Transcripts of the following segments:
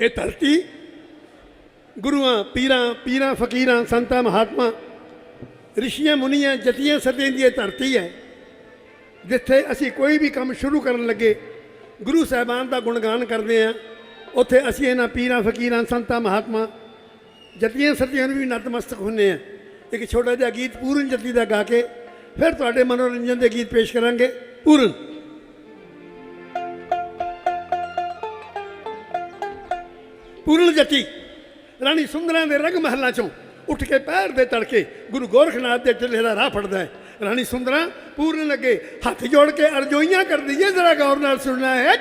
ਇਹ ਧਰਤੀ ਗੁਰੂਆਂ, ਪੀਰਾਂ ਪੀਰਾਂ, ਫਕੀਰਾਂ, ਸੰਤਾਂ, ਮਹਾਤਮਾ, ਰਿਸ਼ੀਆਂ, ਮੁਨੀਆਂ ਜਤੀਆਂ ਸਤੀਆਂ ਦੀ ਇਹ ਧਰਤੀ ਹੈ, ਜਿੱਥੇ ਅਸੀਂ ਕੋਈ ਵੀ ਕੰਮ ਸ਼ੁਰੂ ਕਰਨ ਲੱਗੇ, ਗੁਰੂ ਸਾਹਿਬਾਨ ਦਾ ਗੁਣਗਾਨ ਕਰਦੇ ਆ ਉੱਥੇ ਅਸੀਂ ਇਹਨਾਂ ਪੀਰਾਂ, ਫਕੀਰਾਂ, ਸੰਤਾਂ, ਮਹਾਤਮਾ ਜਤੀਆਂ ਸਤੀਆਂ ਨੂੰ ਵੀ ਨਤਮਸਤਕ ਹੁੰਨੇ ਆ ਇੱਕ ਛੋਟਾ ਜਿਹਾ ਗੀਤ ਪੂਰਨ ਜਤੀ ਦਾ ਗਾ ਕੇ ਫਿਰ ਤੁਹਾਡੇ ਮਨੋਰੰਜਨ ਦੇ ਗੀਤ ਪੇਸ਼ ਕਰਾਂਗੇ। ਪੂਰਨ। ਪੂਰਨ ਜਤੀ ਰਾਣੀ ਸੁੰਦਰਾਂ ਦੇ ਰੰਗ ਮਹਲਾਂ ਚੋਂ ਉੱਠ ਕੇ ਪੈਰ ਦੇ ਤੜਕੇ ਗੁਰੂ ਗੋਰਖਨਾਥ ਦੇ ਢਿੱਲੇ ਦਾ ਰਾਹ ਫੜਦਾ ਹੈ। ਰਾਣੀ ਸੁੰਦਰਾਂ ਪੂਰਨ ਲੱਗੇ ਹੱਥ ਜੋੜ ਕੇ ਅਰਜ਼ੋਈਆਂ ਕਰਦੀ ਹੈ ਜ਼ਰਾ ਗੌਰ ਨਾਲ ਸੁਣਨਾ ਹੈ।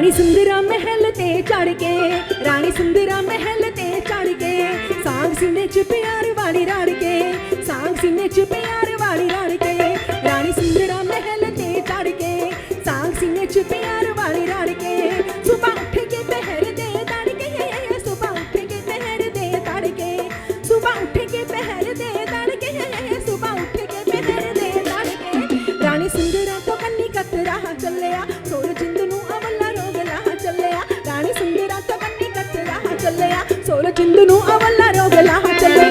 ਰਾਣੀ ਸੁੰਦਰਾ ਮਹਿਲ ਤੇ ਚੜ ਕੇ ਰਾਣੀ ਸੁੰਦਰਾ ਮਹਿਲ ਤੇ ਚੜ ਕੇ ਸਾਂਗ ਸੀਨੇ ਚ ਪਿਆਰ ਵਾਲੀ ਰੜ ਕੇ ਸਾਂਗ ਸੀਨੇ ਚ ਪਿਆਰ ਵਾਲੀ ਰੜ ਕੇ ਰਾਣੀ ਸੁੰਦਰਾ ਮਹਿਲ ਤੇ ਚੜ ਕੇ ਸਾਂਗ ਸੀਨੇ ਚ ਪਿਆਰ ਵਾਲੀ ਰੜ ਕੇ ਸੁਬਹ ਉੱਠ ਕੇ ਪਹਿਰ ਦੇ ਤੜ ਕੇ ਸੁਬਹ ਉੱਠ ਕੇ ਪਹਿਰ ਦੇ ਤੜ ਕੇ ਸੁਬਹ ਉੱਠ ਕੇ ਪਹਿਰ ਦੇ ਤੜ ਕੇ ਸੁਬਹ ਉੱਠ ਕੇ ਪਹਿਰ ਦੇ ਤੜ ਕੇ ਰਾਣੀ ਸੁੰਦਰਾ ਤੋਂ ਕੰਨੀ ਕਤਰਾ ਚੱਲਿਆ ਸੋਲ ਜਿੰਦ ਸੋਲ ਜਿੰਦ ਨੂੰ ਅਵਲਾ ਰੋਗ ਲਾ ਚੱਲਿਆ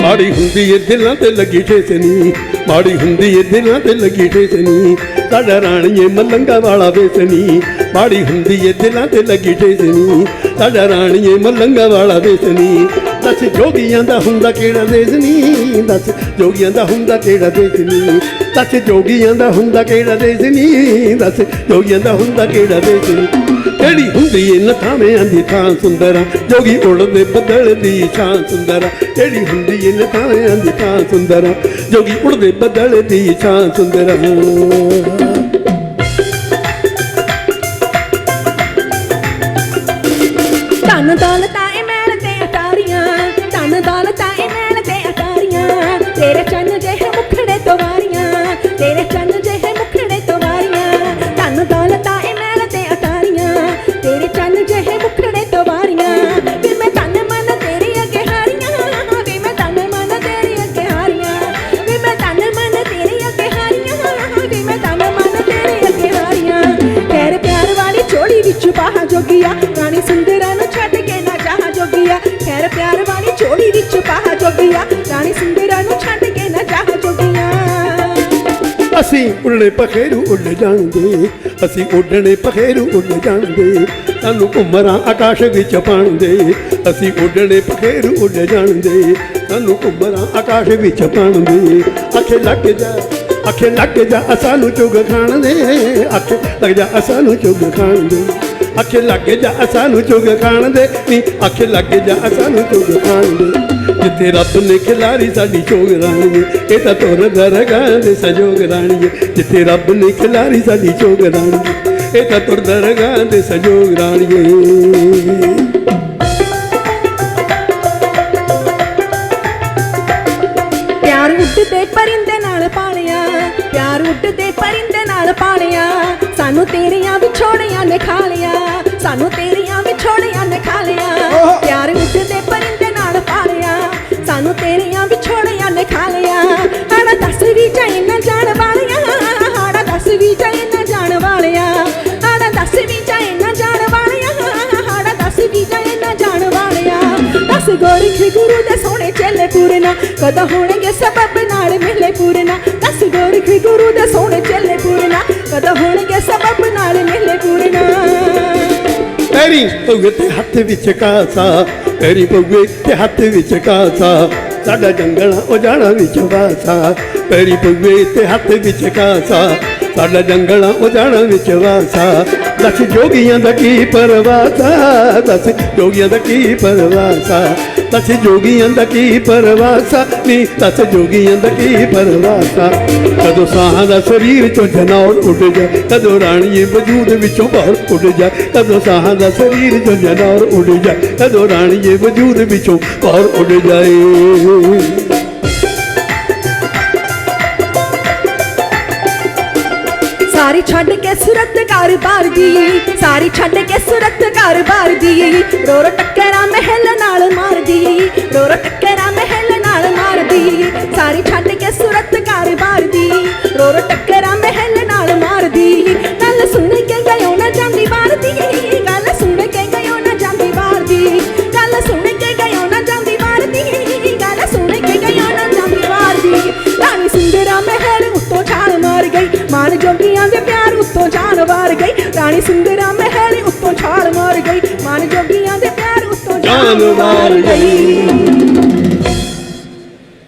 ਮਾੜੀ ਹੁੰਦੀ ਏ ਦਿਲਾਂ ਤੇ ਲੱਗੀ ਠੇਸਨੀ, ਮਾੜੀ ਹੁੰਦੀ ਏ ਦਿਲਾਂ ਤੇ ਲੱਗੀ ਠੇਸਨੀ, ਸਾਡਾ ਰਾਣੀਏ ਮਲੰਗਾ ਵਾਲਾ ਵੇਸਨੀ, ਮਾੜੀ ਹੁੰਦੀ ਏ ਦਿਲਾਂ ਤੇ ਲੱਗੀ ਠੇਸਨੀ, ਸਾਡਾ ਰਾਣੀਏ ਮਲੰਗਾ ਵਾਲਾ ਵੇਸਨੀ। ਦੱਸ ਜੋਗੀਆਂ ਦਾ ਹੁੰਦਾ ਕਿਹੜਾ ਦੇਸਨੀ ਦੱਸ ਜੋਗੀਆਂ ਦਾ ਹੁੰਦਾ ਕਿਹੜਾ ਦੇਸਨੀ ਦੱਸ ਜੋਗੀਆਂ ਦਾ ਹੁੰਦਾ ਕਿਹੜਾ ਦੇਸਨੀ ਦੱਸ ਜੋਗੀਆਂ ਦਾ ਹੁੰਦਾ ਕਿਹੜਾ ਦੇਸਨੀ ਕਿਹੜੀ ਹੁੰਦੀ ਏ ਨਥਾਵੇਂ ਦੀ ਥਾਂ ਸੁੰਦਰਾ ਜੋਗੀ ਉੜਦੇ ਬੱਦਲ ਦੀ ਛਾਂ ਸੁੰਦਰਾ ਕਿਹੜੀ ਹੁੰਦੀ ਏ ਨਥਾਵੇਂ ਦੀ ਥਾਂ ਸੁੰਦਰਾ ਜੋਗੀ ਉੜਦੇ ਬੱਦਲ ਦੀ ਛਾਂ ਸੁੰਦਰਾ ਅਸੀਂ ਉੜਨੇ ਪਖੇਰੂ ਉੱਡ ਜਾਣਦੇ ਅਸੀਂ ਉੱਡਣੇ ਪਖੇਰੂ ਉੱਡ ਜਾਣਦੇ ਸਾਨੂੰ ਘੁੰਮਰਾਂ ਆਕਾਸ਼ ਵਿੱਚ ਪਾਣਦੇ ਅਸੀਂ ਉੱਡਣੇ ਪਖੇਰੂ ਉੱਡ ਜਾਣਦੇ ਸਾਨੂੰ ਘੁੰਮਰਾਂ ਆਕਾਸ਼ ਵਿੱਚ ਪਾਣਦੇ ਅੱਖੇ ਲੱਗ ਜਾ, ਅੱਖੇ ਲੱਗ ਜਾ ਸਾਨੂੰ ਚੁਗ ਖਾਣ ਦੇ ਅੱਖੇ ਲੱਗ ਜਾ ਸਾਨੂੰ ਚੁਗ ਖਾਣਦੇ। ਅੱਖੇ ਲੱਗ ਜਾ ਸਾਨੂੰ ਚੁਗ ਖਾਣ ਦੇ ਨੀ ਅੱਖੇ ਲੱਗ ਜਾ ਸਾਨੂੰ ਚੁਗ ਖਾਣ ਦੇ। ਜਿੱਥੇ ਰੱਬ ਨੇ ਖਿਲਾਰੀ ਸਾਡੀ ਚੋਗ ਰਾਣੀਏ ਇਹ ਤਾਂ ਤੁਰ ਦਰਗਾਹ ਦੇ ਸਜੋਗ ਰਾਣੀ ਜਿੱਥੇ ਰੱਬ ਨੇ ਖਿਲਾਰੀ ਸਾਡੀ ਚੋਗ ਰਾਣੀਏ ਇਹ ਤਾਂ ਤੁਰ ਦਰਗਾਹ ਦੇ ਸਜੋਗ ਰਾਣੀਏ ਪਿਆਰ ਉੱਡਦੇ ਪਰਿੰਦੇ ਨਾਲ ਪਾਲਿਆ, ਪਿਆਰ ਉੱਡਦੇ ਪਰਿੰਦੇ ਨਾਲ ਪਾਲਿਆ, ਸਾਨੂੰ ਤੇਰੀਆਂ ਵਿਛੋੜੀਆਂ ਨੇ ਖਾ ਲਿਆ। ਸਾਨੂੰ ਤੇਰੀਆਂ ਵਿਛੋੜੀਆਂ ਨੇ ਖਾ ਲਿਆ। ਪਿਆਰ ਉੱਡਦੇ ਪਰਿੰਦੇ ਨਾਲ ਪਾਲਿਆ। ਸਾਨੂੰ ਤੇਰੀਆਂ ਵਿਛੋੜੀਆਂ ਨੇ ਖਾ ਲਿਆ। ਹਾੜਾ ਦੱਸ ਵੀ ਜਾਏ ਨਾ ਜਾਣ ਵਾਲਿਆ ਹਾੜਾ ਦੱਸ ਵੀ ਜਾਏ ਨਾ ਜਾਣ ਵਾਲਿਆ ਹਾੜਾ ਦੱਸ ਵੀ ਜਾਏ ਨਾ ਜਾਣ ਵਾਲਿਆ ਹਾੜਾ ਦੱਸ ਵੀ ਜਾਏ ਨਾ ਜਾਣ ਵਾਲਿਆ। ਦੱਸ ਗੋਰਖ ਗੁਰੂ ਦੇ ਸੋਹਣੇ ਚੇਲੇ ਪੂਰਨਾ ਕਦੋਂ ਹੋਣਗੇ ਸਬਬ ਨਾਲ ਮਿਲੇ ਪੂਰਨਾ। ਦੱਸ ਗੋਰਖ ਗੁਰੂ ਦੇ ਸੋਹਣੇ ਚੇਲੇ ਪੂਰਨਾ ਕਦੋਂ ਹੋਣਗੇ ਸਬਬ ਨਾਲ ਮਿਲੇ ਪੂਰਨਾ ਪੈਰੀ ਪਊਏ ਤੇ ਹੱਥ ਵਿੱਚ ਕਾਸਾ ਪੈਰੀ ਪਊਏ ਤੇ ਹੱਥ ਵਿੱਚ ਕਾਸਾ, ਸਾਡਾ ਜੰਗਲਾਂ ਉਜਾੜਾਂ ਵਿੱਚ ਵਾਸਾ। ਪੈਰੀ ਪਊਏ ਤੇ ਹੱਥ ਵਿੱਚ ਕਾਸਾ, ਸਾਡਾ ਜੰਗਲਾਂ ਉਜਾੜਾਂ ਵਿੱਚ ਵਾਸਾ। ਦੱਸ ਜੋਗੀਆਂ ਦਾ ਕੀ ਪਰਵਾਸਾ? ਦੱਸ ਜੋਗੀਆਂ ਦਾ ਕੀ ਪਰਵਾਸਾ? ਦੱਸ ਜੋਗੀਆਂ ਦਾ ਕੀ ਪਰਵਾਸਾ? ਨੀ ਦੱਸ ਜੋਗੀਆਂ ਦਾ ਕੀ ਪਰਵਾਸਾ? ਕਦੋਂ ਸਾਹਾਂ ਦਾ ਸਰੀਰ ਚੋਂ ਜਨੌਰ ਉੱਡ ਜਾਏ ਕਦੋਂ ਰਾਣੀਏ ਵਜੂਦ ਵਿੱਚੋਂ ਬਾਹਰ ਉੱਡ ਜਾਏ ਕਦੋਂ ਸਾਹਾਂ ਦਾ ਸਰੀਰ ਚੋਂ ਜਨੌਰ ਉੱਡ ਜਾਏ ਕਦੋਂ ਰਾਣੀਏ ਵਜੂਦ ਵਿੱਚੋਂ ਬਾਹਰ ਉੱਡ ਜਾਏ ਸਾਰੀ ਛੱਡ ਕੇ ਸੁਰਤ ਘਰ ਬਾਰ ਦੀ ਸਾਰੀ ਛੱਡ ਕੇ ਸੁਰਤ ਘਰ ਬਾਰ ਦੀ ਰੋ ਰੋ ਟੱਕਰਾਂ ਮਹਿਲ ਨਾਲ ਮਾਰਦੀ ਰੋ ਰੋ ਟੱਕਰਾਂ ਮਹਿਲ ਨਾਲ ਮਾਰਦੀ ਸਾਰੀ ਛੱਡ ਕੇ ਸੁਰਤ ਘਰ ਬਾਰ ਦੀ ਰੋ ਰੋ ਟੱਕਰਾਂ ਮਹਿਲ ਨਾਲ ਮਾਰਦੀ ਗੱਲ ਸੁਣ ਕੇ ਗਇਓ ਨਾ ਜਾਂਦੀ ਬਾਰ ਦੀ ਗੱਲ ਸੁਣ ਕੇ ਗਇਓ ਨਾ ਜਾਂਦੀ ਬਾਰ ਦੀ ਗੱਲ ਸੁਣ ਕੇ ਗਇਓ ਨਾ ਜਾਂਦੀ ਬਾਰ ਦੀ ਗੱਲ ਸੁਣ ਕੇ ਗਇਓ ਨਾ ਜਾਂਦੀ ਬਾਰ ਦੀ ਰਾਣੀ ਸੁੰਦਰਾ ਮਹਿਲ ਉੱਤੋਂ ਛਾਲ ਮਾਰ ਗਈ ਮਾਨ ਜੋਗੀਆਂ Canlar değil